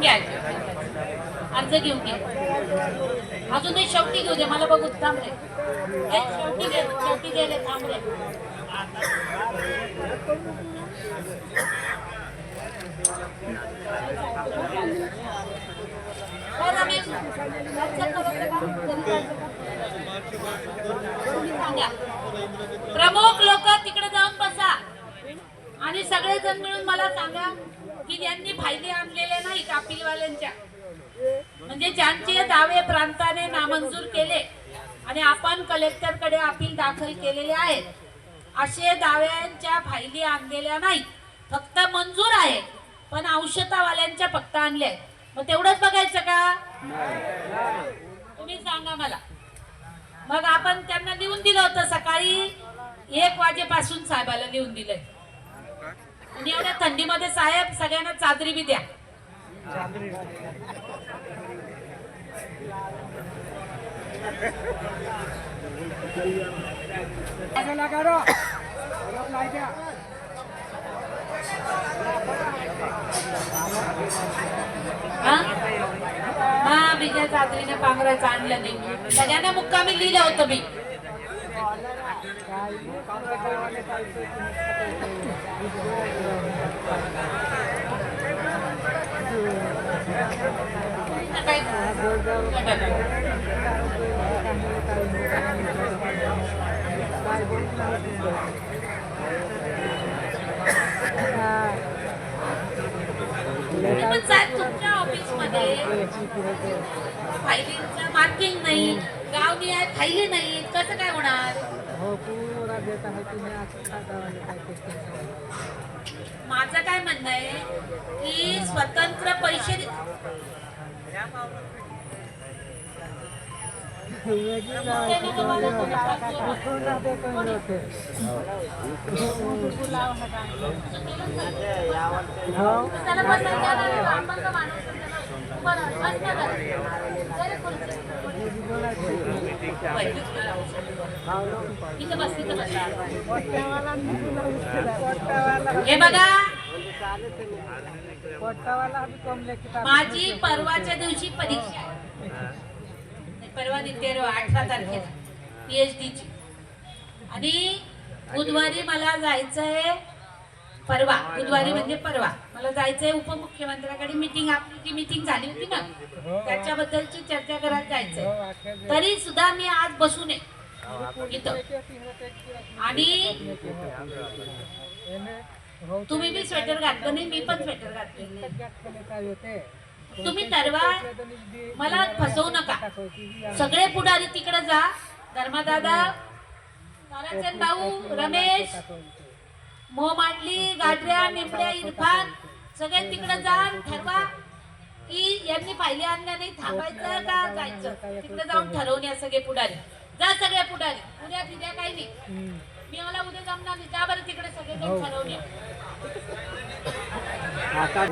घ्या अर्ज घेऊन घ्या. अजून ते शेवटी घेऊ दे मला बघू थांबले शेवटी घे शेवटी दे रे हो, प्रमुख लोक तिकडे जाऊन बसा. आणि सगळे जण मिळून मला सांगा की ज्यांनी फायदे आणलेले नाही कापिलवाल्यांच्या. म्हणजे ज्यांचे दावे प्रांताने नामंजूर केले आणि आपण कलेक्टरकडे अपील दाखल केलेले आहेत असे दाव्यांच्या फायली आणलेल्या नाहीत फक्त मंजूर आहे पण औषधावाल्यांच्या फक्त आणले आहेत. मग तेवढंच बघायचं का? तुम्ही सांगा मला. मग आपण त्यांना लिहून दिलं होतं सकाळी एक वाजेपासून साहेबाला लिहून दिलंय. आणि एवढ्या थंडीमध्ये साहेब सगळ्यांना चादरी बी द्या. हा? बिजा चादरीने पांघरायचं आणलं नाही. सगळ्यांना मुक्कामी लिहिलं होतं मी. पण फायलींचं मार्किंग नाही गाव निहाय फायली नाही कसं काय होणार? हो माझं काय म्हणणं आहे की स्वतंत्र पैसे? त्याला हे बघा. माझी परवाच्या दिवशी परीक्षा आहे. परवा नाही अठरा तारखेला. पीएचडी ची. आणि बुधवारी मला जायचं आहे परवा बुधवारी म्हणजे परवा. मला जायचंय उपमुख्यमंत्र्याकडे मीटिंग आपली जी मीटिंग झाली होती ना. त्याच्याबद्दलची चर्चा करायला जायचंय. तरी सुद्धा मी आज बसून इथं. आणि तुम्ही बी स्वेटर घातलं नाही मी पण स्वेटर घातले तुम्ही ठरवा मला फसवू नका. सगळे पुढारी तिकडे जा. धर्मादादा ताराचंद भाऊ रमेश मो मांडली गाडऱ्या निंबड्या इरफान सगळे तिकडे जा ठरवा. की यांनी पाहिले आणल्या नाही थांबायचं का जायचं? तिकडे जाऊन ठरवून या सगळे पुढारी. जा सगळे पुढारी. उद्या तिद्या काही नाही. मी मला उद्या जमणार नाही. जा बरं तिकडे सगळे जण या. आता